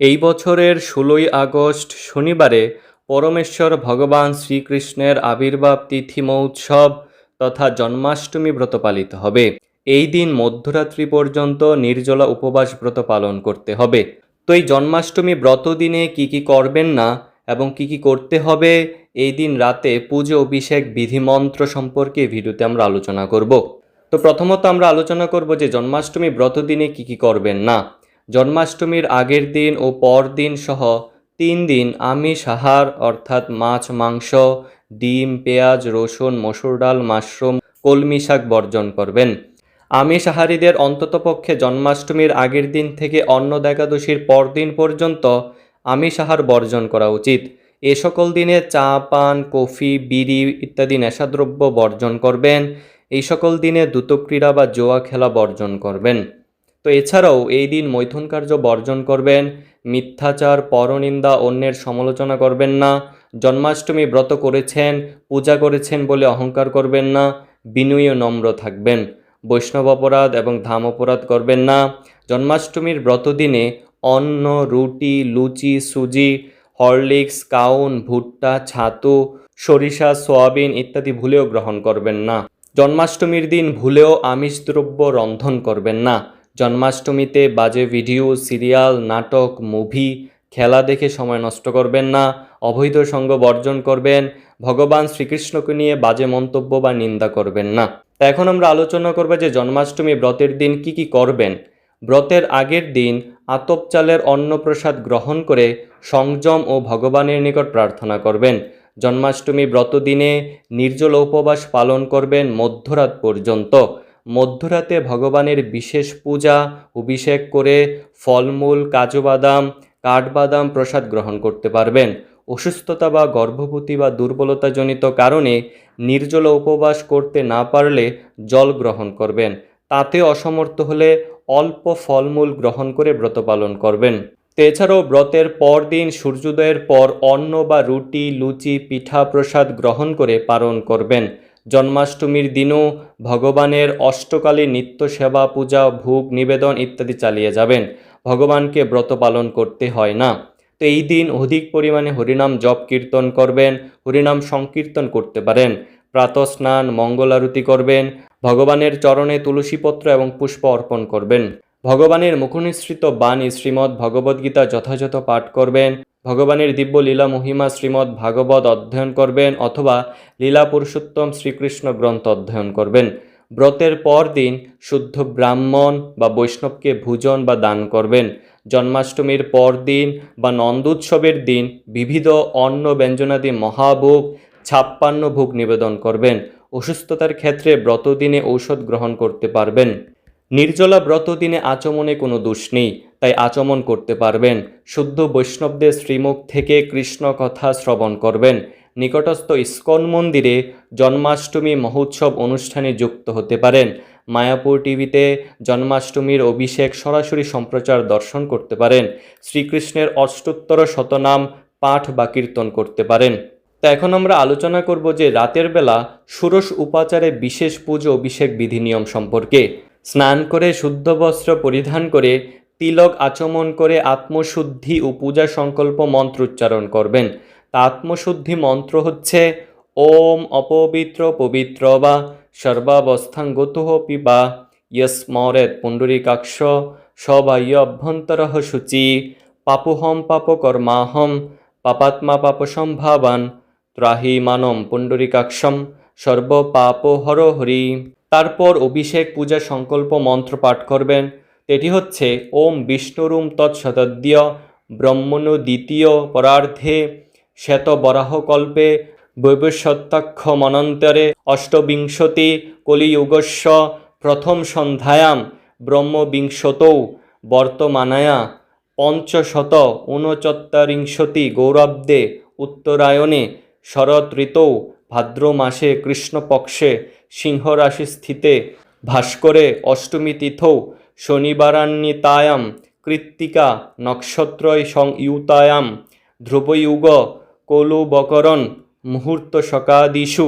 এই বছরের ষোলোই আগস্ট শনিবারে পরমেশ্বর ভগবান শ্রীকৃষ্ণের আবির্ভাব তিথি মহোৎসব তথা জন্মাষ্টমী ব্রত পালিত হবে। এই দিন মধ্যরাত্রি পর্যন্ত নির্জলা উপবাস ব্রত পালন করতে হবে। তো এই জন্মাষ্টমী ব্রত দিনে কি কি করবেন না এবং কি কি করতে হবে, এই দিন রাতে পুজো, অভিষেক, বিধিমন্ত্র সম্পর্কে ভিডিওতে আমরা আলোচনা করব। তো প্রথমত আমরা আলোচনা করব যে জন্মাষ্টমী ব্রত দিনে কি কি করবেন না। জন্মাষ্টমীর আগের দিন ও পর দিন সহ তিন দিন আমিষ আহার, অর্থাৎ মাছ, মাংস, ডিম, পেঁয়াজ, রসুন, মসুর ডাল, মাশরুম, কলমি শাক বর্জন করবেন। আমিষ আহারীদের অন্ততপক্ষে জন্মাষ্টমীর আগের দিন থেকে অন্ন একাদশীর পরদিন পর্যন্ত আমিষ আহার বর্জন করা উচিত। এ সকল দিনে চা, পান, কফি, বিড়ি ইত্যাদি নেশাদ্রব্য বর্জন করবেন। এই সকল দিনে দ্রুতক্রীড়া বা জোয়া খেলা বর্জন করবেন। তো এছাড়াও এই দিন মৈথুন কার্য বর্জন করবেন, মিথ্যাচার, পরনিন্দা, অন্যের সমালোচনা করবেন না, জন্মাষ্টমী ব্রত করেছেন, পূজা করেছেন বলে অহংকার করবেন না, বিনয়ী নম্র থাকবেন। বৈষ্ণব অপরাধ এবং ধাম অপরাধ করবেন না, জন্মাষ্টমীর ব্রত দিনে অন্ন, রুটি, লুচি, সুজি, হরলিক্স, কাউন, ভুট্টা, ছাতু, সরিষা, সোয়াবিন ইত্যাদি ভুলেও গ্রহণ করবেন না। জন্মাষ্টমীর দিন ভুলেও আমিষ দ্রব্য রন্ধন করবেন না। জন্মাষ্টমীতে বাজে ভিডিও, সিরিয়াল, নাটক, মুভি, খেলা দেখে সময় নষ্ট করবেন না, অবৈধ সঙ্গ বর্জন করবেন, ভগবান শ্রীকৃষ্ণকে নিয়ে বাজে মন্তব্য বা নিন্দা করবেন না। তা এখন আমরা আলোচনা করব যে জন্মাষ্টমী ব্রতের দিন কি কি করবেন। ব্রতের আগের দিন আতপ চালের অন্নপ্রসাদ গ্রহণ করে সংযম ও ভগবানের নিকট প্রার্থনা করবেন। জন্মাষ্টমী ব্রত দিনে নির্জল উপবাস পালন করবেন মধ্যরাত পর্যন্ত। মধ্যরাতে ভগবানের বিশেষ পূজা, অভিষেক করে ফলমূল কাজু বাদাম কাঠবাদাম প্রসাদ গ্রহণ করতে পারবেন। অসুস্থতা বা গর্ভবতী বা দুর্বলতাজনিত কারণে নির্জল উপবাস করতে না পারলে জল গ্রহণ করবেন। তাতে অসমর্থ হলে অল্প ফলমূল গ্রহণ করে ব্রত পালন করবেন। এছাড়াও ব্রতের পর দিন সূর্যোদয়ের পর অন্ন বা রুটি, লুচি, পিঠা প্রসাদ গ্রহণ করে পালন করবেন। জন্মাষ্টমীর দিনও ভগবানের অষ্টকালী নিত্য সেবা পূজা, ভোগ, নিবেদন ইত্যাদি চালিয়ে যাবেন। ভগবানকে ব্রত পালন করতে হয় না। তো এই দিন অধিক পরিমাণে হরিনাম জপ কীর্তন করবেন, হরিনাম সংকীর্তন করতে পারেন। প্রাতঃ স্নান মঙ্গল আরতি করবেন, ভগবানের চরণে তুলসীপত্র এবং পুষ্প অর্পণ করবেন। ভগবানের মুখনিসৃত বাণী শ্রীমদ্ ভগবদ্গীতা যথাযথ পাঠ করবেন। ভগবানের দিব্য লীলা মহিমা শ্রীমদ্ ভাগবত অধ্যয়ন করবেন অথবা লীলা পুরুষোত্তম শ্রীকৃষ্ণ গ্রন্থ অধ্যয়ন করবেন। ব্রতের পর দিন শুদ্ধ ব্রাহ্মণ বা বৈষ্ণবকে ভোজন বা দান করবেন। জন্মাষ্টমীর পর দিন বা নন্দোৎসবের দিন বিবিধ অন্ন ব্যঞ্জনাদি মহাভোগ, ছাপ্পান্ন ভোগ নিবেদন করবেন। অসুস্থতার ক্ষেত্রে ব্রত দিনে ঔষধ গ্রহণ করতে পারবেন। নির্জলা ব্রত দিনে আচমনে কোনো দোষ নেই, তাই আচমন করতে পারবেন। শুদ্ধ বৈষ্ণবদের শ্রীমুখ থেকে কৃষ্ণ কথা শ্রবণ করবেন। নিকটস্থ ইস্কন মন্দিরে জন্মাষ্টমী মহোৎসব অনুষ্ঠানে যুক্ত হতে পারেন। মায়াপুর টিভিতে জন্মাষ্টমীর অভিষেক সরাসরি সম্প্রচার দর্শন করতে পারেন। শ্রীকৃষ্ণের অষ্টোত্তর শতনাম পাঠ বা কীর্তন করতে পারেন। তা এখন আমরা আলোচনা করব যে রাতের বেলা ষোড়শ উপাচারে বিশেষ পুজো অভিষেক বিধি নিয়ম সম্পর্কে। স্নান করে শুদ্ধ বস্ত্র পরিধান করে তিলক আচমন করে আত্মশুদ্ধি ও পূজা সংকল্প মন্ত্র উচ্চারণ করবেন। তা আত্মশুদ্ধি মন্ত্র হচ্ছে, ওম অপবিত্র পবিত্র বা সর্বাবস্থাঙ্গত পিবা ইয়স্মরেত পুণ্ডরীকাক্ষ সবাহ্য অভ্যন্তর শুচি পাপুহম পাপকর্মাহম, পাপাত্মা পাপ সম্ভাবান ত্রাহি মানম পুণ্ডরীকাক্ষম সর্বপাপহর হরি। তারপর অভিষেক পূজা সংকল্প মন্ত্র পাঠ করবেন। এটি হচ্ছে, ওম বিষ্ণুরুম তৎসতদ্য ব্রহ্মণু দ্বিতীয় পরার্ধে শ্বেত বরাহকল্পে বৈবস্বত্তাক্ষ মনন্তরে অষ্টবিংশতি কলিযুগস্য, প্রথম সন্ধ্যায়াম, ব্রহ্মবিংশতৌ, বর্তমানায়া, পঞ্চশত ঊনচত্বরিংশতি গৌরব্দে, উত্তরায়ণে, শরৎ ঋতৌ ভাদ্র মাসে কৃষ্ণপক্ষে সিংহরাশি স্থিতে ভাস্করে অষ্টমী তিথৌ শনিবারান্বিতায়াম কৃত্তিকা নক্ষত্রয় সংয়ুতায়াম ধ্রুবযুগ কলুবকরণ মুহূর্ত সকাদিষু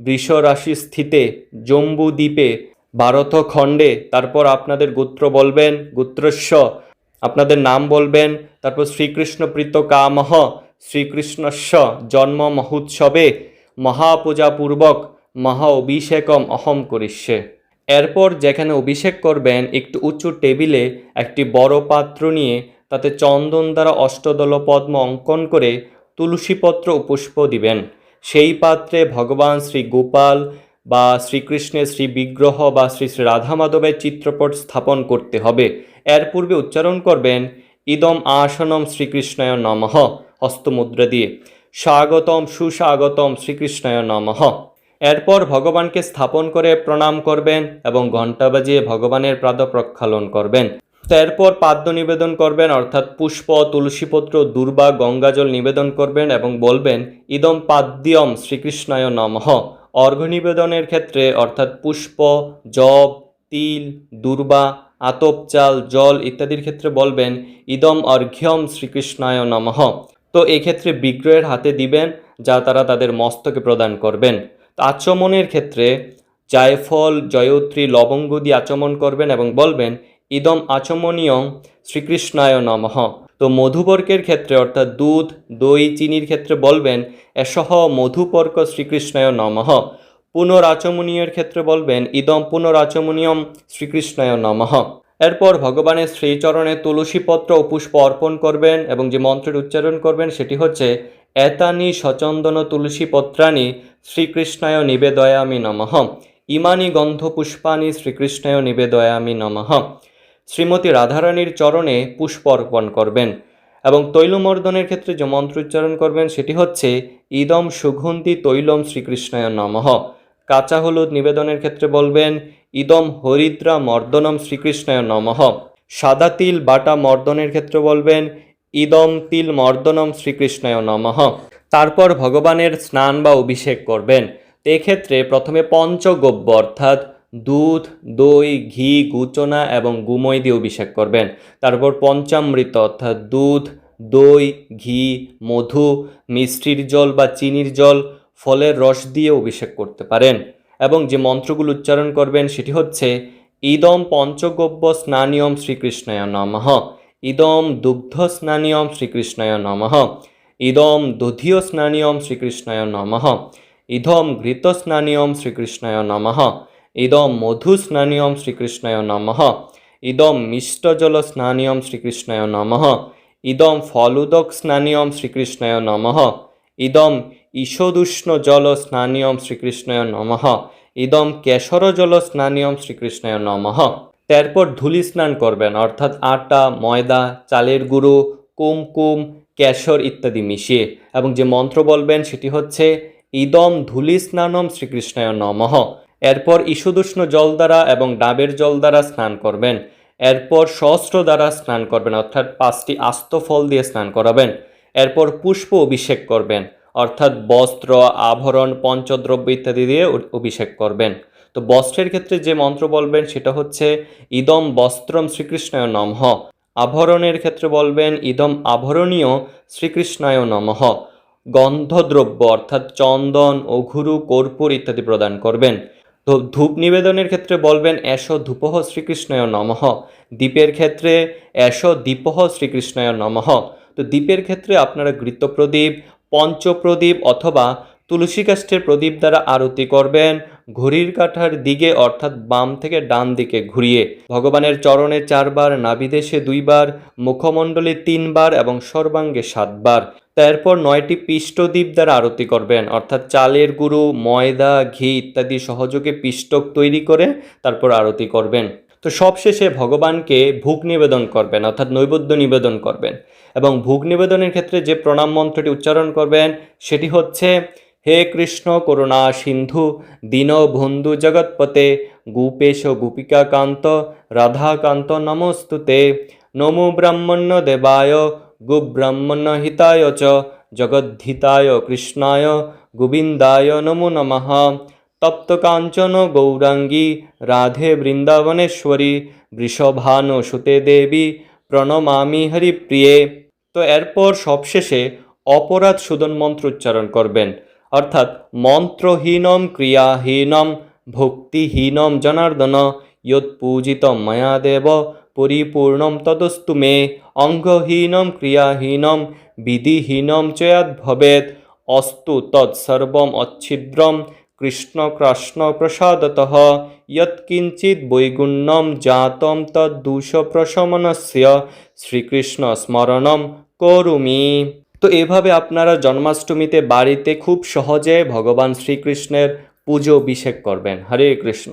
বৃষরাশি স্থিতে জম্বুদ্বীপে ভারতখণ্ডে তারপর আপনাদের গোত্র বলবেন গোত্রস্য আপনাদের নাম বলবেন, তারপর শ্রীকৃষ্ণ প্রীত কামহ শ্রীকৃষ্ণস্য জন্ম মহোৎসবে মহাপূজাপূর্বক মহা অভিষেকম অহম করিষ্যে। এরপর যেখানে অভিষেক করবেন, একটু উঁচু টেবিলে একটি বড় পাত্র নিয়ে তাতে চন্দন দ্বারা অষ্টদল পদ্ম অঙ্কন করে তুলসীপত্র পুষ্প দিবেন। সেই পাত্রে ভগবান শ্রী গোপাল বা শ্রীকৃষ্ণের শ্রী বিগ্রহ বা শ্রী শ্রী রাধা মাধবের চিত্রপট স্থাপন করতে হবে। এর পূর্বে উচ্চারণ করবেন, ইদম আসনম শ্রীকৃষ্ণয় নমঃ হস্তমুদ্রা দিয়ে। স্বাগতম, সুস্বাগতম, শ্রীকৃষ্ণয় নমঃ। এরপর ভগবানকে স্থাপন করে প্রণাম করবেন এবং ঘণ্টা বাজিয়ে ভগবানের প্রাদ প্রক্ষালন করবেন। তো এরপর পাদ্য নিবেদন করবেন, অর্থাৎ পুষ্প, তুলসীপত্র, দুর্বা, গঙ্গাজল নিবেদন করবেন এবং বলবেন, ইদম পাদ্যম, শ্রীকৃষ্ণায় নমঃ। অর্ঘ্য নিবেদনের ক্ষেত্রে, অর্থাৎ পুষ্প, জব, তিল, দুর্বা, আতপ চাল, জল ইত্যাদির ক্ষেত্রে বলবেন, ইদম অর্ঘ্যম, শ্রীকৃষ্ণায় নমঃ। তো এক্ষেত্রে বিগ্রহের হাতে দিবেন, যা তারা তাদের মস্তকে প্রদান করবেন। তো আচমনের ক্ষেত্রে জায়ফল, জয়ত্রী, লবঙ্গ দিয়ে আচমন করবেন এবং বলবেন, ইদম আচমনীয় শ্রীকৃষ্ণায় নমঃ। তো মধুপর্কের ক্ষেত্রে, অর্থাৎ দুধ, দই, চিনির ক্ষেত্রে বলবেন, এসহ মধুপর্ক শ্রীকৃষ্ণায় নমঃ। পুনরাচমনীয়ের ক্ষেত্রে বলবেন, ইদম পুনরাচমনীয়ম শ্রীকৃষ্ণায় নমঃ। এরপর ভগবানের শ্রীচরণে তুলসীপত্র ও পুষ্প অর্পণ করবেন এবং যে মন্ত্রের উচ্চারণ করবেন সেটি হচ্ছে, এতানি সচন্দন তুলসী পত্রানি শ্রীকৃষ্ণায় নিবেদয়ামি নমঃ। ইমানি গন্ধ পুষ্পানি শ্রীকৃষ্ণায় নিবেদয়ামি নমঃ। শ্রীমতী রাধারানীর চরণে পুষ্প অর্পণ করবেন এবং তৈলমর্দনের ক্ষেত্রে যে মন্ত্র উচ্চারণ করবেন সেটি হচ্ছে, ইদম সুগন্ধি তৈলম শ্রীকৃষ্ণায় নমঃ। কাঁচা হলুদ নিবেদনের ক্ষেত্রে বলবেন ইদম হরিদ্রা মর্দনম শ্রীকৃষ্ণায় নমঃ। সাদা তিল বাটা মর্দনের ক্ষেত্রে বলবেন, ইদম তিল মর্দনম শ্রীকৃষ্ণায় নমঃ। তারপর ভগবানের স্নান বা অভিষেক করবেন। এক্ষেত্রে প্রথমে পঞ্চগব্য অর্থাৎ দুধ, দই, ঘি, গুচনা এবং গুমই দিয়ে অভিষেক করবেন। তারপর পঞ্চামৃত অর্থাৎ দুধ, দই, ঘি, মধু, মিষ্টির জল বা চিনির জল, ফলের রস দিয়ে অভিষেক করতে পারেন। এবং যে মন্ত্রগুলো উচ্চারণ করবেন সেটি হচ্ছে, ইদম পঞ্চগব্য স্নানিয়ম শ্রীকৃষ্ণায় নমঃ। ইদম দুগ্ধ স্নানিয়ম শ্রীকৃষ্ণায় নমঃ। ইদম দুধীয় স্নানিয়ম শ্রীকৃষ্ণায় নমঃ। ইদম ঘৃত স্নানিয়ম শ্রীকৃষ্ণায় নমঃ। ইদম মধু স্নানিয়ম শ্রীকৃষ্ণায় নমঃ। ইদম মিষ্টজল স্নানিয়ম শ্রীকৃষ্ণায় নমঃ। ইদম ফলুদক স্নানিয়ম শ্রীকৃষ্ণায় নমঃ। ইদম ঈশদুষ্ণ জল স্নানিয়ম শ্রীকৃষ্ণায় নমঃ। ইদম কেশর জল স্নানিয়ম শ্রীকৃষ্ণায় নমঃ। তারপর ধুলি স্নান করবেন, অর্থাৎ আটা, ময়দা, চালের গুঁড়ো, কুমকুম, কেশর ইত্যাদি মিশিয়ে। এবং যে মন্ত্র বলবেন সেটি হচ্ছে, ইদম ধুলি স্নানম শ্রীকৃষ্ণায় নমঃ। এরপর ঈশুদুষ্ণ জল দ্বারা এবং ডাবের জল দ্বারা স্নান করবেন। এরপর সহস্র দ্বারা স্নান করবেন, অর্থাৎ পাঁচটি আস্ত ফল দিয়ে স্নান করাবেন। এরপর পুষ্প অভিষেক করবেন। অর্থাৎ বস্ত্র, আভরণ, পঞ্চদ্রব্য ইত্যাদি দিয়ে অভিষেক করবেন। তো বস্ত্রের ক্ষেত্রে যে মন্ত্র বলবেন সেটা হচ্ছে ইদম বস্ত্রম শ্রীকৃষ্ণায় নমঃ। আভরণের ক্ষেত্রে বলবেন ইদম আভরণীয় শ্রীকৃষ্ণায় নমঃ। গন্ধদ্রব্য অর্থাৎ চন্দন, অঘুরু, কর্পূর ইত্যাদি প্রদান করবেন। তো ধূপ নিবেদনের ক্ষেত্রে বলবেন এস ধূপহ শ্রীকৃষ্ণায় নমঃ। দ্বীপের ক্ষেত্রে এস দীপহ শ্রীকৃষ্ণায় নমঃ। তো দ্বীপের ক্ষেত্রে আপনারা গৃত্তপ্রদীপ পঞ্চপ্রদীপ অথবা তুলসী কাষ্ঠের প্রদীপ দ্বারা আরতি করবেন। ঘড়ির কাঠার দিকে অর্থাৎ বাম থেকে ডান দিকে ঘুরিয়ে ভগবানের চরণে চারবার, নাবিদেশে দুইবার, মুখমণ্ডলে তিনবার এবং সর্বাঙ্গে সাতবার। তারপর নয়টি পিষ্টদ্বীপ দ্বারা আরতি করবেন। অর্থাৎ চালের গুঁড়ো, ময়দা, ঘি ইত্যাদি সহযোগে পিষ্টক তৈরি করে তারপর আরতি করবেন। তো সবশেষে ভগবানকে ভোগ নিবেদন করবেন, অর্থাৎ নৈবেদ্য নিবেদন করবেন। এবং ভোগ নিবেদনের ক্ষেত্রে যে প্রণাম মন্ত্রটি উচ্চারণ করবেন, সেটি হচ্ছে, হে কৃষ্ণ করুণা সিন্ধু দীন বন্ধু জগৎপতে গোপেশ গোপিকাকান্ত, রাধাকান্ত নমস্তুতে। নমো ব্রাহ্মণ্য দেবায় গোব্রাহ্মণ্য হিতায় চ, জগদ্ধিতায় কৃষ্ণায়, গোবিন্দায় নমো নমঃ। তপ্ত কাঞ্চন গৌরাঙ্গী, রাধে বৃন্দাবনেশ্বরী বৃষভানু সুতে দেবী, প্রণমামি হরিপ্রিয়ে। তো এরপর সবশেষে অপরাধ শোধন মন্ত্র উচ্চারণ করবেন। অর্থাৎ মন্ত্রহীনম ক্রিয়াহীনম ভক্তিহীনম জনার্দন ইয়ৎপূজিত ময়া দেব পরিপূর্ণম তদস্তু মে অঙ্গহীনম ক্রিয়াহীনম বিধিহীনম চয়াদ ভবেত অস্তু তৎসর্বম অচ্ছিদ্রম কৃষ্ণ কৃষ্ণ প্রসাদত। যৎকিঞ্চিৎ বৈগুণ্যম জাতম তদ্দূষ প্রশমনস্য শ্রীকৃষ্ণ স্মরণম করুমি। তো এভাবে আপনারা জন্মাষ্টমীতে বাড়িতে খুব সহজে ভগবান শ্রীকৃষ্ণের পুজো অভিষেক করবেন। হরে কৃষ্ণ।